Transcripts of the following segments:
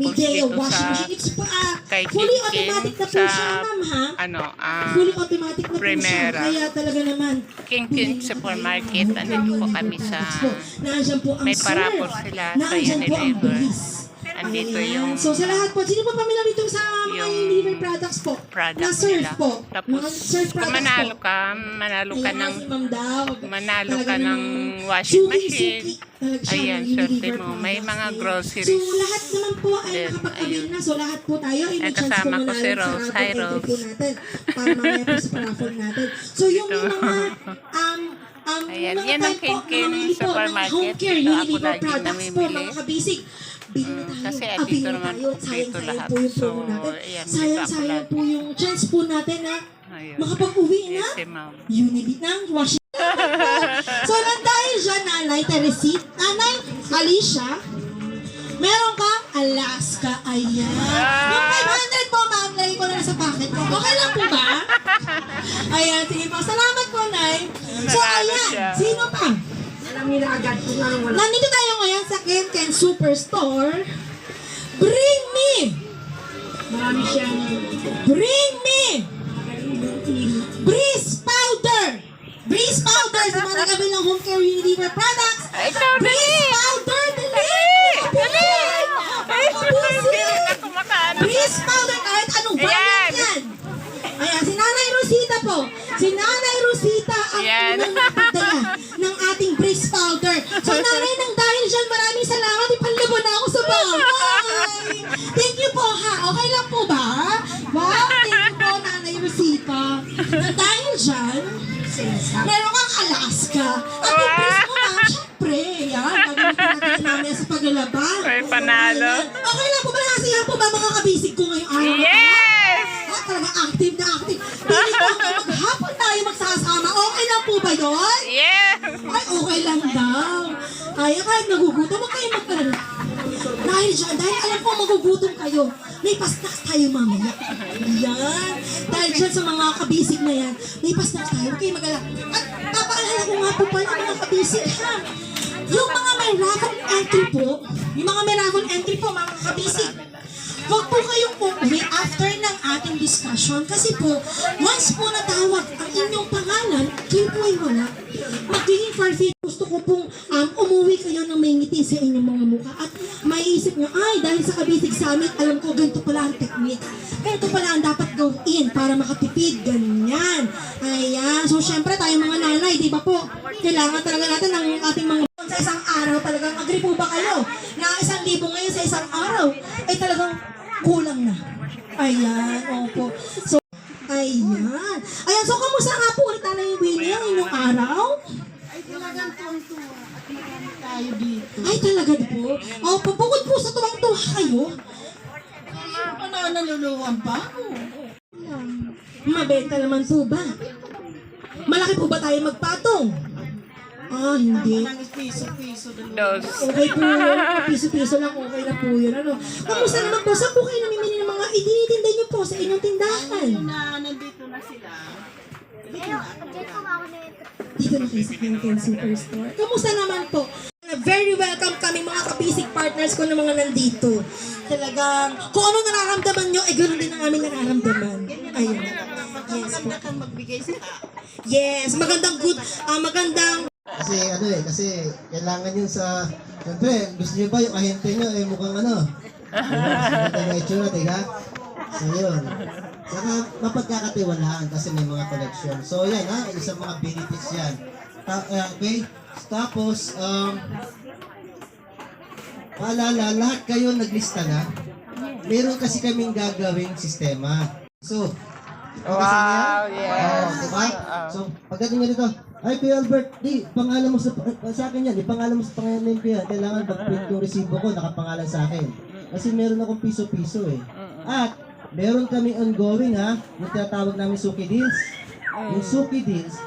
Midea dito washing sa ah, kay po sa ano, ah, siya. Primera. King Supermarket. Nandito po kami sa may parapos sila sa Unilever. Andito Ayan. yung So sa lahat po, sino po pamilya dito sa mga yung products po? product na surf nila. po. Tapos, mga surf kung products manalo po. ka, manalo ka Ayan, ng si Ma'am Daw. manalo Talaga ka ng namang washing suki, machine. suki. Talaga siya Ayan, ng swerte mo. May products. mga Ayan. groceries. So lahat naman po ay Then, nakapagkabit ayun. na. So lahat po tayo ay may Ay, chance po kasama ko manalo si sa Rose. raffle Hi, entry Rose. po natin. Para mamaya po sa raffle natin. So yung may mga um, um, Ayan, mga yan ang po ng supermarket. Dito ako lagi namimili. na tayo. kasi Ah, na naman dito lahat. So, ayan, dito Sayang, ako sayang lagi. po yung chance po natin na makapag-uwi na. Unibit ng washing. so, nang dahil dyan, Nanay Teresit, Nanay Alicia, meron kang Alaska. Ayan. Yung 500 po, ma'am, lagay ko na sa pocket ko. Okay lang po ba? Ayan, sige po. Salamat po, Nay. So, ayan. siya. Sino pa? Alam nila agad kung anong wala. Nandito tayo ngayon sa Ken Ken Superstore. Bring me! Marami siyang Bring me! Breeze powder! Breeze powder sa mga nagabi ng home care Unilever products. Breeze dyan, meron kang Alaska. At yung breeze mo ma'am, syempre. Yan, gagamitin natin namin sa paglalaba. May panalo. Okay lang po ba? Nakasiyahan po ba mga kabisig ko ngayong araw? na? Yes! Ah, talaga active na active. Pili ko kayo maghapon tayo magsasama. Okay lang po ba yun? Yes! Ay, okay lang daw. Ay, kahit nagugutom, huwag kayong magkalala. Dahil dyan, dahil alam ko magugutom kayo, may pasnaks tayo mamaya. Yan. Dahil dyan sa mga kabisig na yan, may pasnaks tayo, huwag kayong magkalala. At papaalala ko nga po pala mga kabisig ha. Yung mga may raffle entry po, yung mga may raffle entry po, mga kabisig, Huwag po kayong uuwi after ng ating discussion kasi po, once po natawag ang inyong pangalan, kayo po ay wala. Magiging forfeit. Gusto ko pong um, umuwi kayo ng may ngiti sa inyong mga nyo, ay, dahil sa Kabisig Summit, alam ko ganito pala ang technique. Ganito pala ang dapat gawin para makatipid. Ganyan. Ayan. So, syempre, tayo mga nanay, di ba po? Kailangan talaga natin ng ating mga sa isang araw talagang agree po ba kayo na isang libo ngayon sa isang araw ay talagang kulang na. Ayan, opo. So, ayan. Ayan, so kamusta nga po ulit na yung Winnie ang araw? ay talagang tuwang-tuwa tayo dito. Ay, talaga po. Opo, bukod po sa tuwang-tuwa kayo, Ano na naluluwan pa? mabenta naman po ba? Malaki po ba tayo magpatong? Ah, hindi. Piso-piso. Okay po yun. Piso-piso lang okay na po yun. Ano? Kamusta naman po? Saan po kayo namimili ng mga itinitinda niyo po sa inyong tindahan? Na nandito na sila. Dito na ako. Kayo sa Kinkin Superstore. Kamusta naman po? Very welcome kami mga kabisig partners ko na mga nandito. Talagang, kung ano nararamdaman nyo, eh ganoon din ang aming nararamdaman. Ayun. Yes po. Maganda kang magbigay sa tao. Yes, magandang good, ah magandang Kasi ano eh, kasi kailangan yun sa, siyempre, gusto nyo ba yung ahente nyo eh mukhang ano, yung itsura, diga? So yun. Saka mapagkakatiwalaan kasi may mga collection. So yan ha, isang mga benefits yan. Ta- eh, okay? Tapos, um, paalala, lahat kayo naglista na. Meron kasi kaming gagawing sistema. So, Wow, Oh, yes. diba? So, pagdating nyo dito, ay, Kuya Albert, di, pangalan mo sa, sa akin yan, di, pangalan mo sa pangalan ng Kuya, kailangan mag-print yung resibo ko, nakapangalan sa akin. Kasi meron akong piso-piso eh. At, meron kami ongoing ha, yung tinatawag namin Suki Deals. Yung Suki Deals,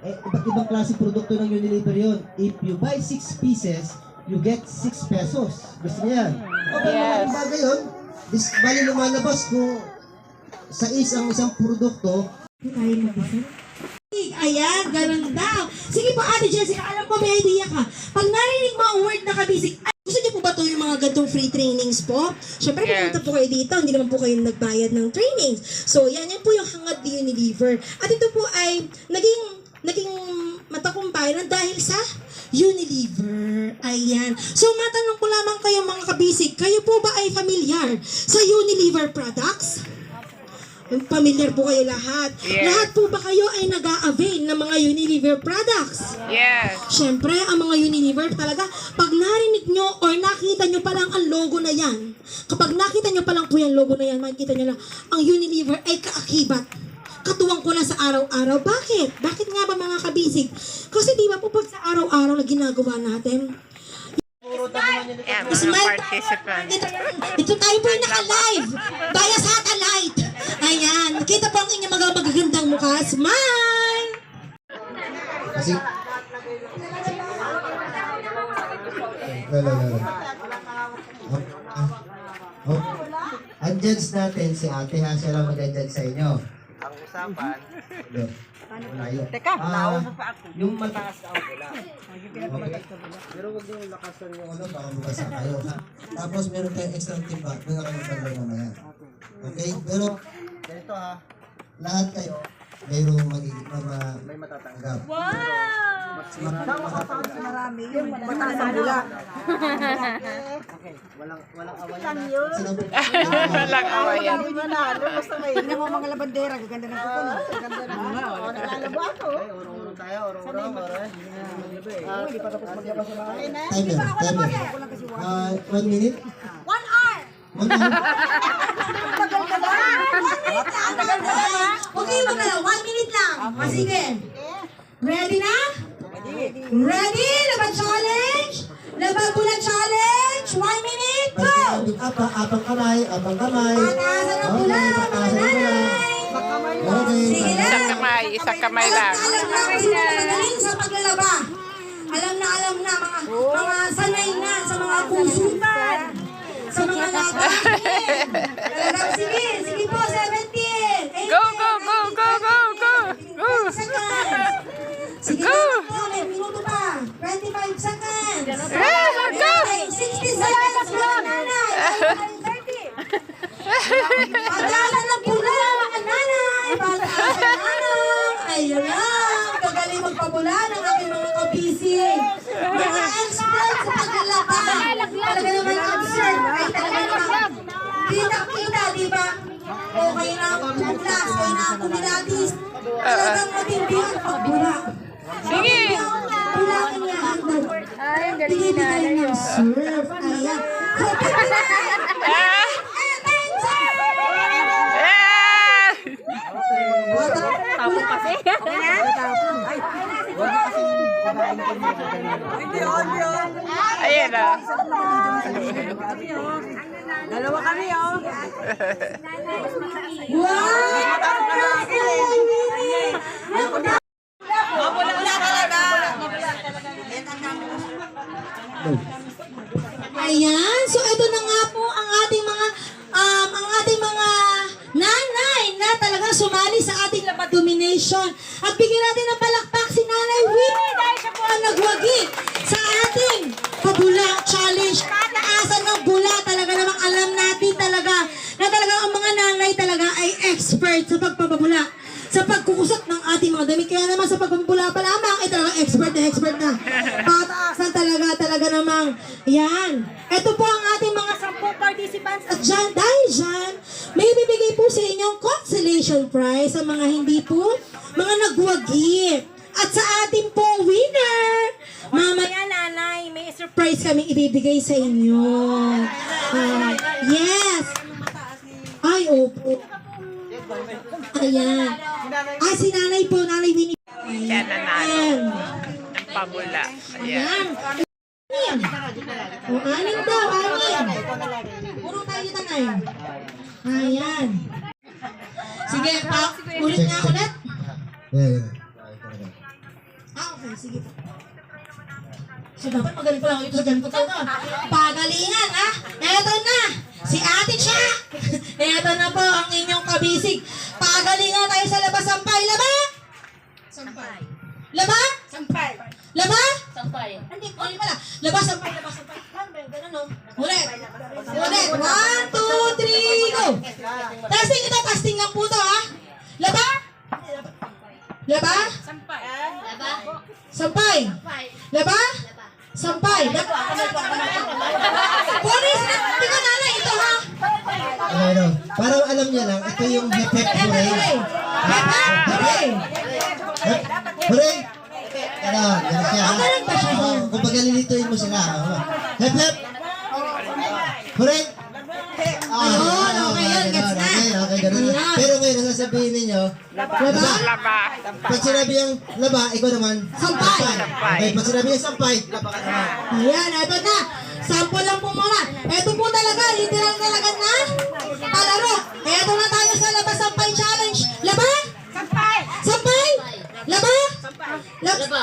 eh, iba't ibang klase produkto ng Unilever yun. If you buy 6 pieces, you get 6 pesos. Gusto niyo yan? Okay, Yes. yes. bagay yun. Dis, bali lumalabas kung sa isang isang produkto, tayo mag-isa. Ayan, ganun daw. Sige po, Ate Jessica, alam ko may idea ka. Pag narinig mo ang word na kabisig, ay, gusto niyo po ba to yung mga gantong free trainings po. Siyempre, Yes. pumunta po kayo dito. Hindi naman po kayo nagbayad ng trainings. So, yan, yan po yung hangad ni Unilever. At ito po ay naging, naging matakumpay na dahil sa Unilever. Ayan. So, matanong ko lamang kayo mga kabisig, kayo po ba ay familiar sa Unilever products? Familiar po kayo lahat. Yes. Lahat po ba kayo ay nag-a-avail ng mga Unilever products? Yes. Siyempre, ang mga Unilever talaga, pag narinig nyo or nakita nyo pa lang ang logo na yan, kapag nakita nyo pa lang po yung logo na yan, makikita nyo lang, ang Unilever ay kaakibat. Katuwang ko na sa araw-araw. Bakit? Bakit nga ba mga kabisig? Kasi di ba po pag sa araw-araw na ginagawa natin, Yan, mga participants. ito, ito tayo po yung naka-live via satellite. Ayan, kita po ang inyong mga magagandang mukha. Smile! Kasi... Wala, wala, wala. Oh, ah, oh. Ang judge natin si ate ha, siya lang mag-judge sa inyo. Ang usapan, Malayo. Teka, Ah, naupo pa ako. Yung mataas na ako wala. Okay. Pero huwag niyong lakasan yung ano, baka bukasan kayo. Tapos meron tayong extra timba, doon kayo magpagay mamaya. Okay? Pero, ganito ha, lahat kayo, mayroong magiging ma, may matatanggap. Marami yung mataas ang bula. Okay, walang, walang na. Po? Walang awayan. Hindi manalo, basta may... Tingnan mo mga labandera, gaganda ng kuko? Gaganda ng mga. Nakalabo ako. Okay, urong-urong tayo? Ah, Hindi pa tapos maglabas mga. Timer, timer. One minute? One hour! One hour? Okay, wag na lang. One minute lang. Sige. Ready na? Ready? Laban challenge? Laban pula challenge? One minute, go! Apa, abang kamay, abang kamay. Pataasan ang Okay, mga nanay. Sige lang. Isang kamay, isang kamay lang. Alam na kung sino magaling sa paglalaba. Alam na, alam na, mga, mga sanay na sa mga kusutan. Sa mga laban. Talagang sige, sige po, 17. 25 seconds. Eh. Okay, 60 seconds mga nanay. 30. Pagdalan ng pula, mga nanay. Nanay. Ayun lang. Kagaling magpabula ng aking mga kabisi. Mga expert sa paglalaba. Talaga naman observe. Ay talaga naman. Kita-kita, di ba? Okay na ang puglas, okay na ang kumilatis. Talagang matindi ang pagbula. Ay, ang galing na. ng surf. Ayan. So, Ah. Eh. Tapos kasi. Ayan ah. Dalawa kami oh. Ayan, domination. At bigyan natin ng palakpak si Nanay Winnie dahil siya po ang nagwagi sa ating pabula challenge. Taasan ng bula, talaga namang alam natin talaga na talaga ang mga nanay talaga ay expert sa pagpapabula sa pagkukusot ng ating mga damit. Kaya naman sa pagpapabula pa lamang, ay talaga expert na expert na. Pataasan talaga, talaga namang. Yan. Ito po ang ating mga sampung participants. At dyan, dahil dyan, may bibigay po sa inyong consolation prize sa mga hindi po, kami ibibigay sa inyo. Ah, yes. Ay, opo. Ayan. Ah, si nanay po, nanay Winnie. Yan nanalo. Ayan. Ang pabula. Ayan. Ayan. O, anin daw, anin. Puro tayo dito, nay. Ayan. Sige, pa, ulit nga ulit. Yeah, yeah. Ah, okay, sige po. So dapat magaling pala ako ito sa ganito talaga. Pagalingan, ha? Eto na, si Ate Cha. Eto na po ang inyong kabisig. Pagalingan tayo sa labas. Sampay, laba? Sampay. Laba? Sampay. Laba? Sampay. Hindi, ulit pala. Laba, sampay, laba, sampay. Ganun, no? Ulit. Ulit. One, two, three, go. Testing kita pagalilituin mo sila. oo. Hep, hep! Hooray! Ah, Ayun, okay yun, gets na. Okay, okay, ganun. Ayan. Pero ngayon, ang sasabihin ninyo, Laba? Laba. pag sinabi yung laba, ikaw naman, Sampay. Sampay. Okay, pag sinabi yung sampay, laba ka naman. Ayan, eto na. Sample lang po muna. Eto po talaga, literal talaga na palaro. Eto na tayo sa labas sampay challenge. Laba? Sampay. Sampay? Laba? Laba.